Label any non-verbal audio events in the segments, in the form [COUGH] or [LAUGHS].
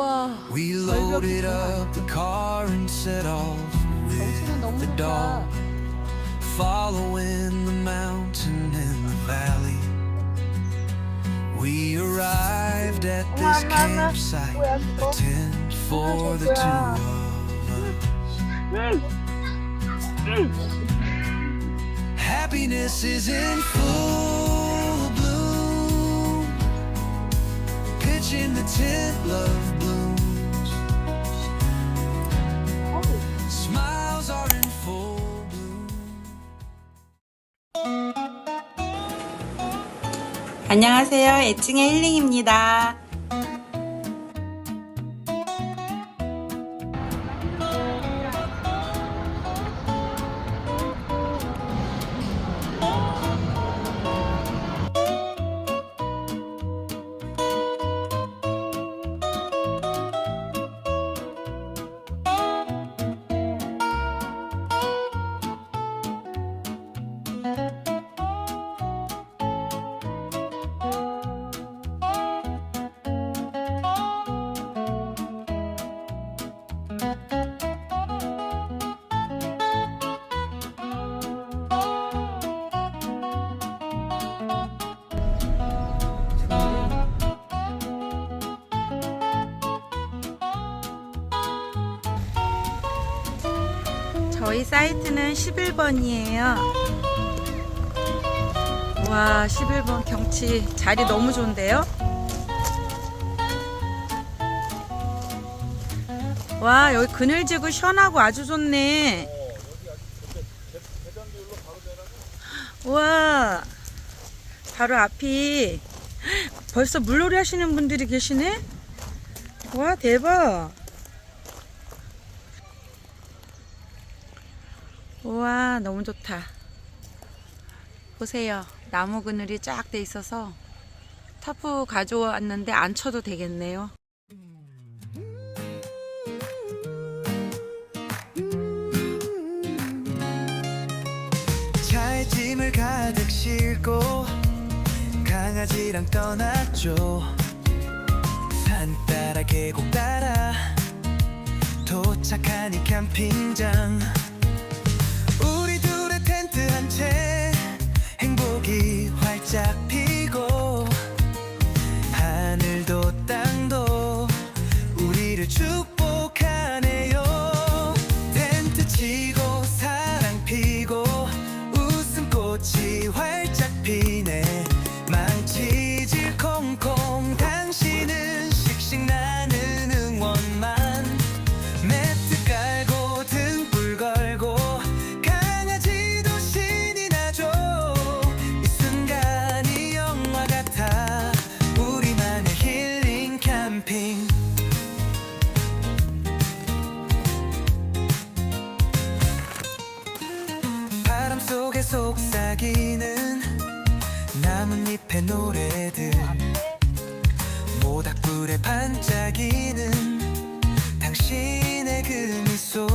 우와. We loaded up the car and set off with 경치는 너무 the 좋다. dog, following the mountain and the valley. We arrived at this campsite, a tent for the two of us. Happiness is in full bloom. Pitch in the tent, love 안녕하세요. 애칭의 힐링입니다. 저희 사이트는 11번이에요. 와, 11번 경치 자리 너무 좋은데요? 와, 여기 그늘지고 시원하고 아주 좋네. 와, 바로 앞이 벌써 물놀이 하시는 분들이 계시네? 와, 대박. 우와 너무 좋다. 보세요. 나무 그늘이 쫙 돼 있어서 타프 가져왔는데 안 쳐도 되겠네요. 차에 짐을 가득 싣고 강아지랑 떠났죠. 산 따라 계곡 따라 도착하니 캠핑장 채 행복이 활짝 피고 하늘도 땅도 우리를 축 속삭이는 나뭇잎의 노래들. 모닥불에 반짝이는 당신의 그 미소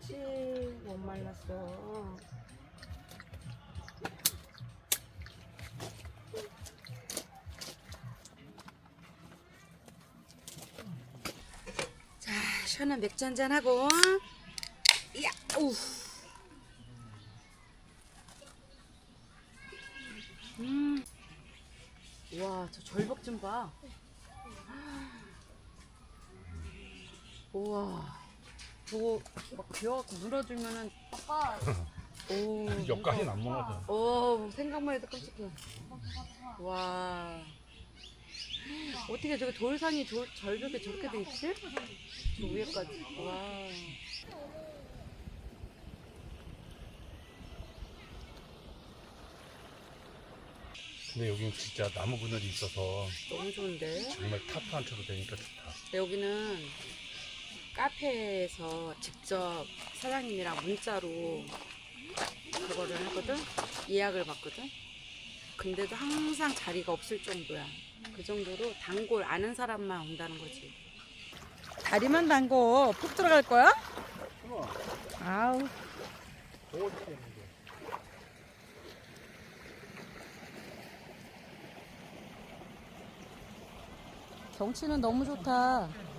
일찍 못 말랐어. 자, 시원한 맥주 한잔 하고. 야, 우. 음. 와, 저 절벽 좀 봐. 우와. 저거 막 비와갖고 물어주면은. [LAUGHS] 오. 여기까지는 안 먹어서. 오, 생각만 해도 끔찍해. 와. 어떻게 저기 돌산이 저, 절벽에 저렇게 돼 있지? 저 위에까지. 와. 근데 여기는 진짜 나무 그늘이 있어서 너무 좋은데? 정말 타프 안 쳐도 되니까 좋다. 여기는 카페에서 직접 사장님이랑 문자로 그거를 하거든? 예약을 받거든? 근데도 항상 자리가 없을 정도야. 그 정도로 단골 아는 사람만 온다는 거지. 다리만 담고 푹 들어갈 거야? 아우. 경치는 너무 좋다.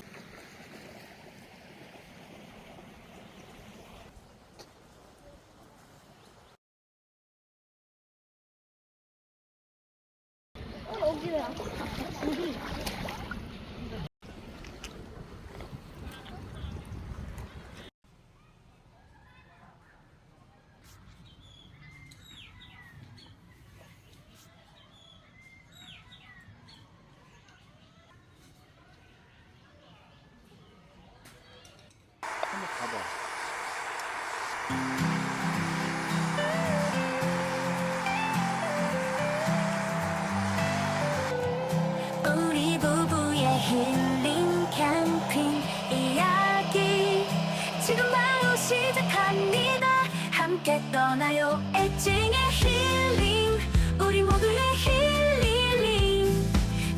떠나요. 애증의 힐링. 우리 모두의 힐링.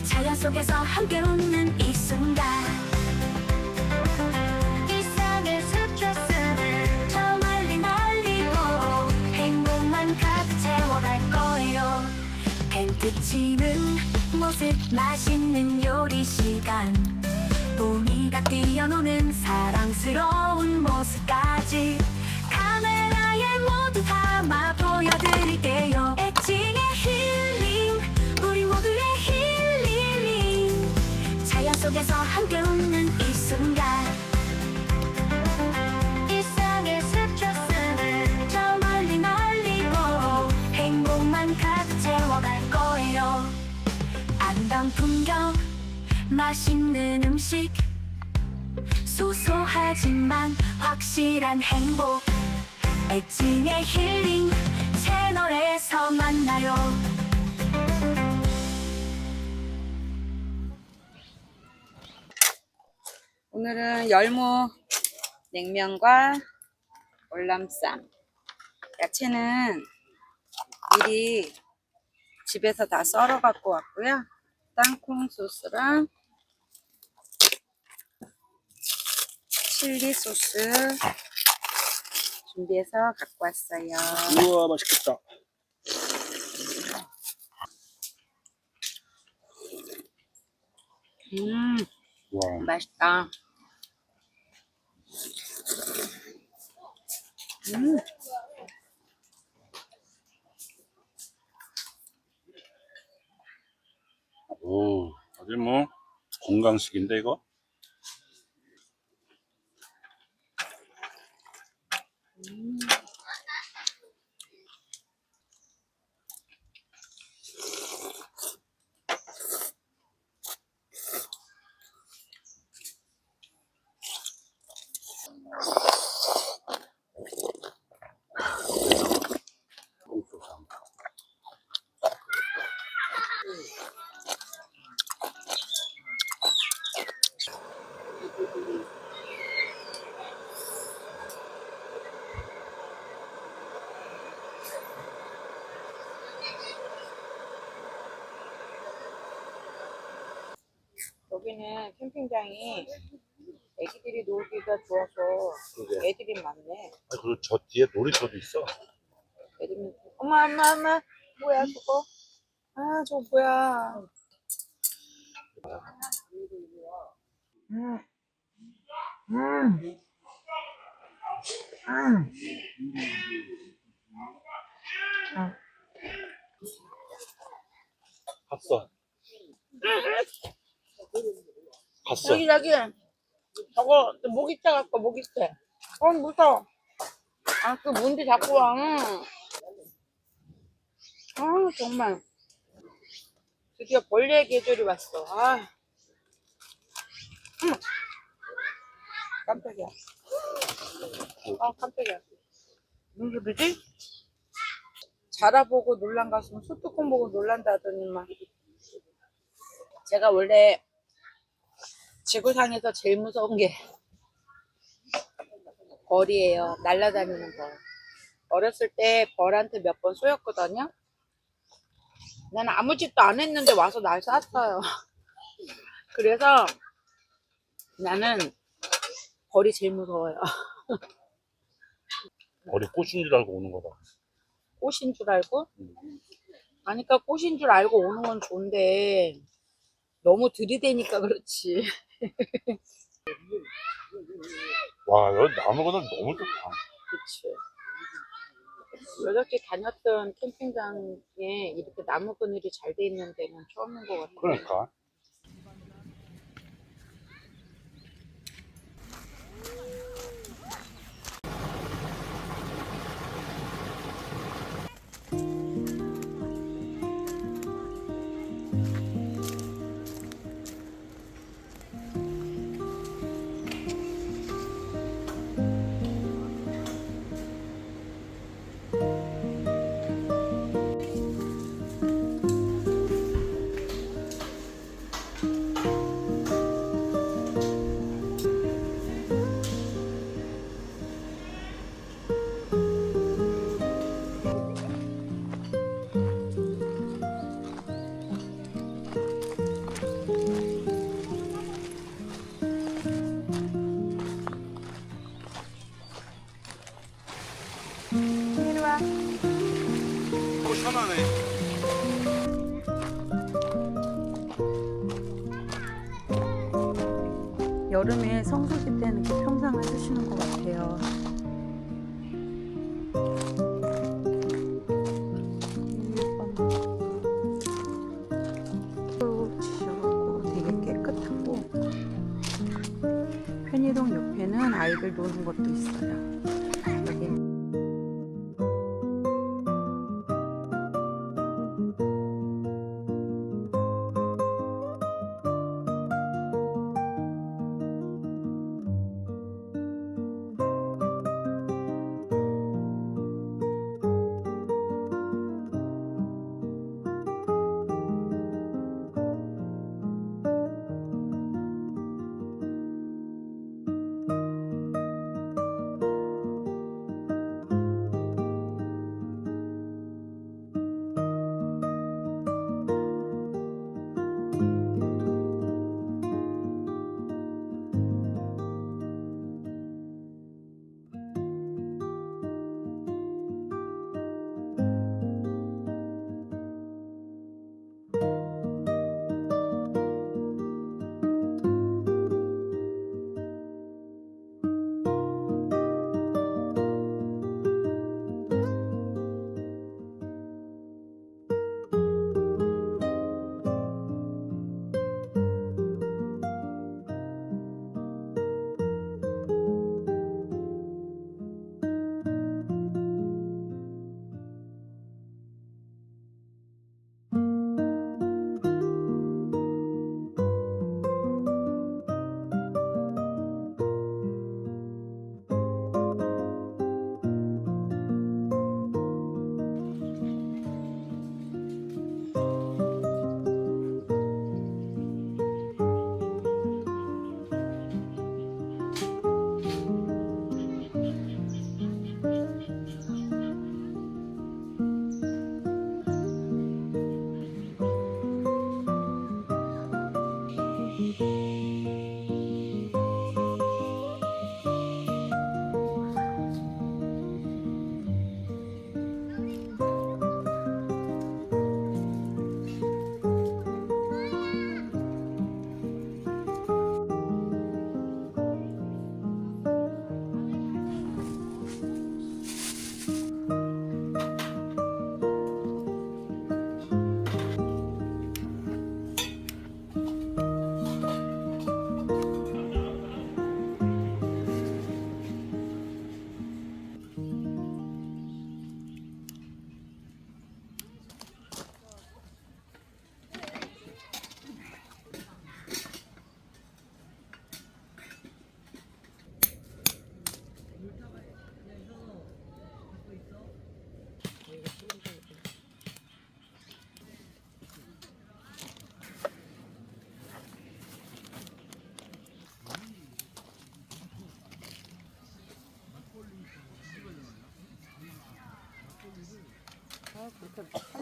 자연 속에서 함께 웃는 이 순간. 일상의 스트레스를 저 멀리 날리고 행복만 가득 채워갈 거예요. 텐트 치는 모습 맛있는 요리 시간. 봄이가 뛰어노는 맛있는 음식 소소하지만 확실한 행복 애증의 힐링 채널에서 만나요 오늘은 열무 냉면과 월남쌈. 야채는 미리 집에서 다 썰어 갖고 왔고요. 땅콩 소스랑 칠리 소스 준비해서 갖고 왔어요. 우와 맛있겠다. 음, 와. 맛있다. 음, 오, 아주 뭐 건강식인데 이거? 캠핑장이 애기들이 놀기가 좋아서 그게. 애들이 많네. 아, 그리고 저 뒤에 놀이터도 있어. 애들이 엄마 엄마 엄마 뭐야 그거? 아 저거 뭐야? 음. 갔어. [LAUGHS] 갔어. 여기 여기 저거 모기채 갖고 모기채 어 무서워. 아 그 뭔데 자꾸 와. 아, 정말. 드디어 벌레 계절이 왔어. 아. 음. 깜짝이야. 아 깜짝이야. 무슨 소리지? 자라보고 놀란 가슴 소뚜껑 보고 놀란다더니만. 제가 원래 지구상에서 제일 무서운 게 벌이에요. 날아다니는 벌. 어렸을 때 벌한테 몇 번 쏘였거든요. 나는 아무 짓도 안 했는데 와서 날 쐈어요. [LAUGHS] 그래서 나는 벌이 제일 무서워요. [LAUGHS] 머리 꽃인 줄 알고 오는 거다. 꽃인 줄 알고? 아니, 그러니까 꽃인 줄 알고 오는 건 좋은데 너무 들이대니까 그렇지. 와, 여기 나무가 너무 좋다. 그치. 여태까지 다녔던 캠핑장에 이렇게 나무 그늘이 잘 돼 있는 데는 처음인 것 같아요. 그러니까. 편하네. 여름에 성수기 때는 평상을 쓰시는 것 같아요.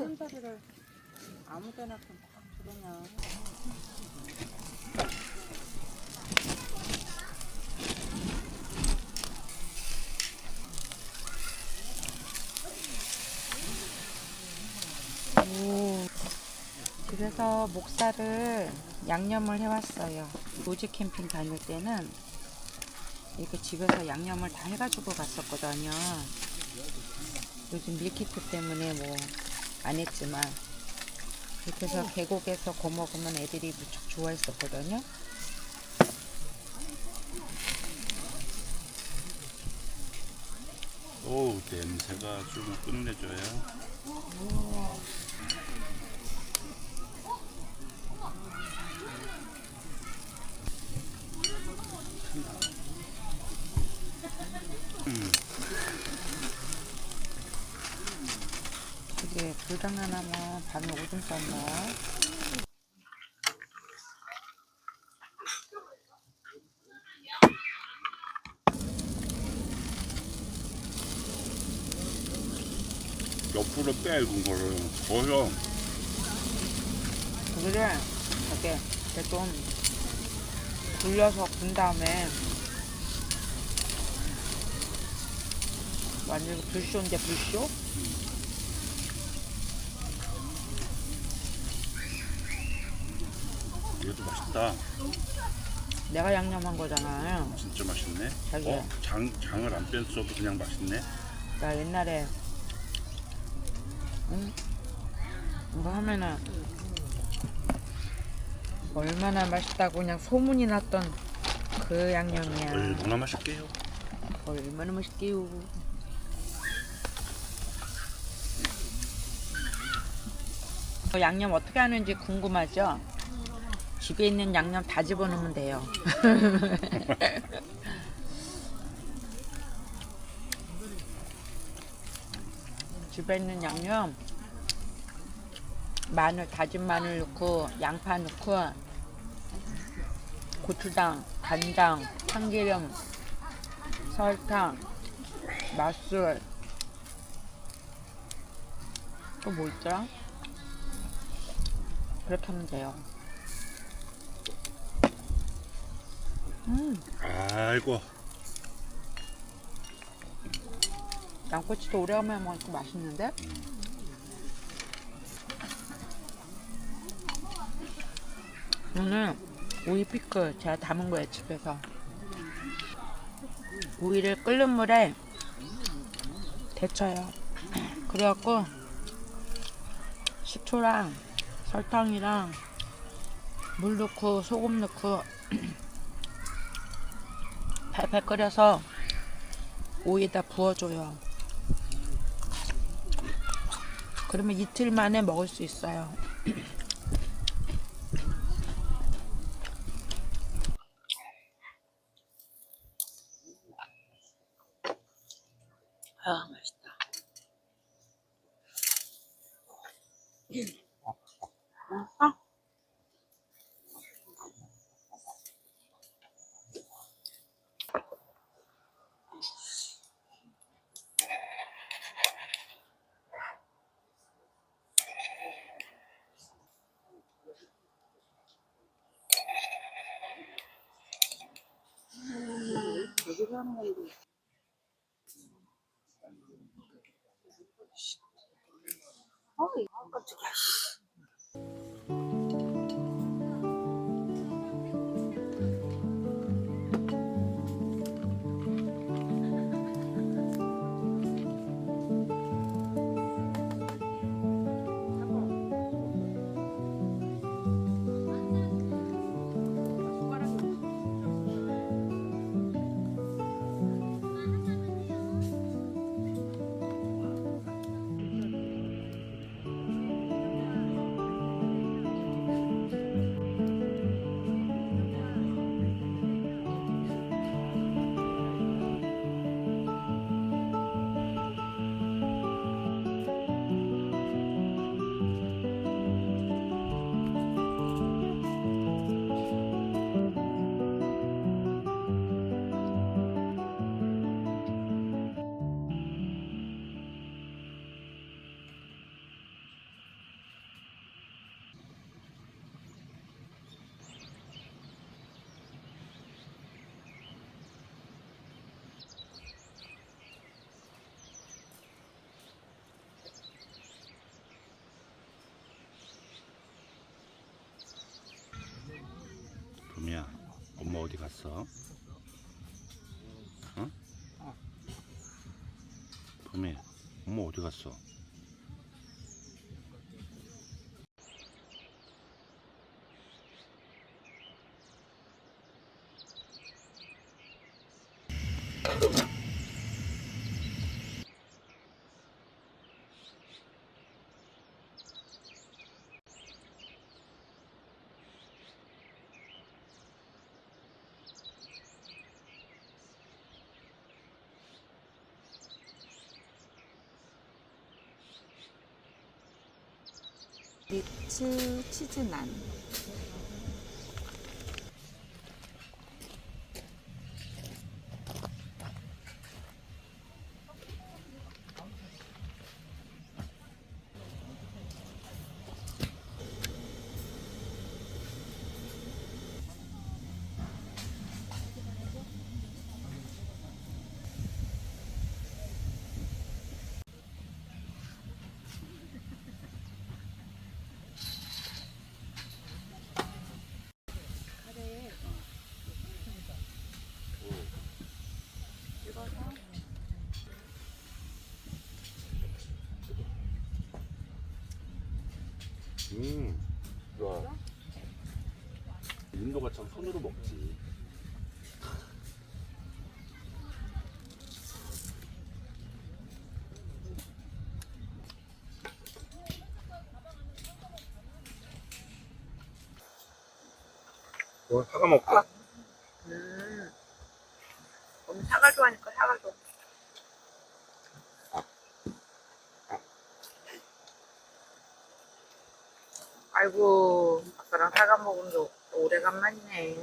하는 자리를 아무 데나 좀딱 주느냐. 오, 그래서 목살을 양념을 해왔어요. 로즈 캠핑 다닐 때는 이렇게 집에서 양념을 다 해가지고 갔었거든요. 요즘 밀키트 때문에 뭐 안 했지만 이렇게 해서 계곡에서 거 먹으면 애들이 무척 좋아했었거든요. 오 냄새가 좀 끝내줘요. 이게 불닭 하나면 밤에 오줌 쌌나? 옆으로 빼 익은 거를. 어서 고기를 이렇게, 이렇게 좀 굴려서 군 다음에 완전 불쇼인데 불쇼? 이것도 맛있다. 내가 양념한 거잖아. 진짜 맛있네. 자기야. 어, 장 장을 안 뺐어도 그냥 맛있네. 나 옛날에 응? 이거 하면은 얼마나 맛있다고 그냥 소문이 났던 그 양념이야. 얼마나 맛있게요. 얼마나 맛있게요. 어, 양념 어떻게 하는지 궁금하죠? 집에 있는 양념 다 집어넣으면 돼요. [LAUGHS] 집에 있는 양념 마늘 다진 마늘 넣고 양파 넣고 고추장, 간장, 참기름, 설탕, 맛술 또 뭐 있더라? 그렇게 하면 돼요. 아이고. 양꼬치도 오래간만에 먹으니까 맛있는데? 오늘 오이 피클 제가 담은 거예요 집에서. 오이를 끓는 물에 데쳐요. 그래갖고 식초랑 설탕이랑 물 넣고 소금 넣고 팔팔 끓여서 오이에다 부어줘요. 그러면 이틀 만에 먹을 수 있어요 görmedi. Ay, hakikaten. 어디 갔어? 어? 봄이 엄마 어디 갔어? 리츠 치즈난. 음, 좋아. 인도가 참 손으로 먹지. 오늘 사과 먹자. 음. 사과 좋아하니까 사과 줘. 아이고, 아빠랑 사과 먹은 게 오래간만이네.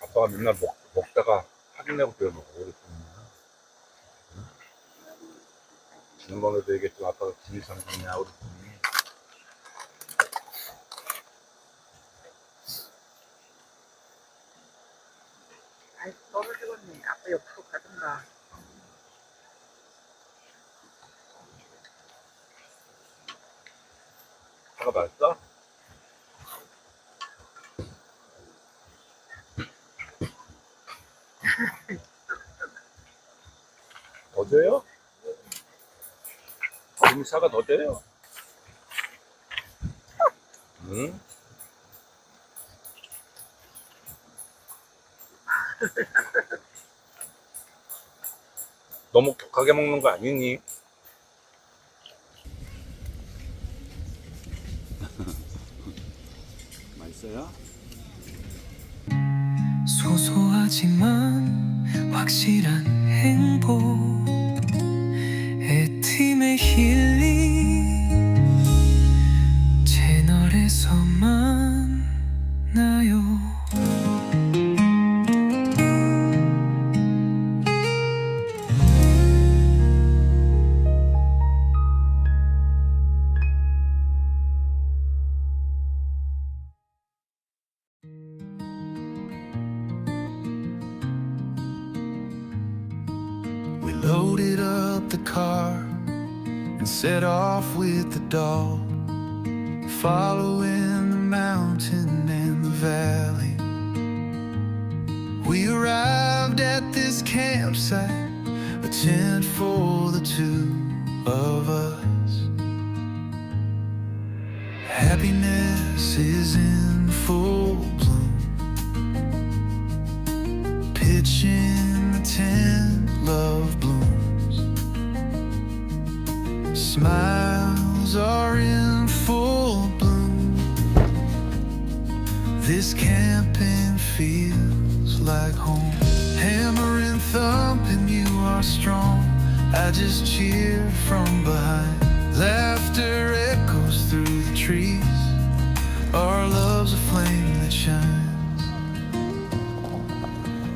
아빠가 맨날 먹, 먹다가 확인내고 빼어 먹어. 그랬더니. 지난번에도 얘기했지만 아빠가 군의상이냐 그랬더니. 아이, 떨어지겠네. 아빠 옆으로 가든가. 사과 맛있어? 더 줘요? 사과 더 줘요? 응? 너무 격하게 먹는 거 아니니? [LAUGHS] 맛있어요? 소소하지만 확실한 행복 car and set off with the dog, following the mountain and the valley. We arrived at this campsite, a tent for the two of us. Happiness is in full bloom pitching like home. Hammering, thumping, you are strong. I just cheer from behind. Laughter echoes through the trees. Our love's a flame that shines.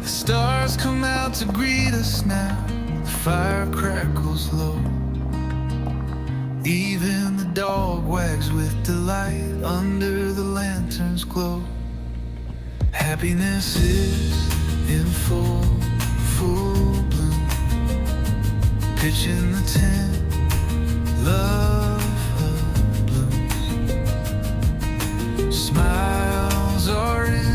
The stars come out to greet us now. The fire crackles low. Even the dog wags with delight under the lantern's glow. Happiness is in full, full bloom. Pitch in the tent, love blooms. Smiles are in.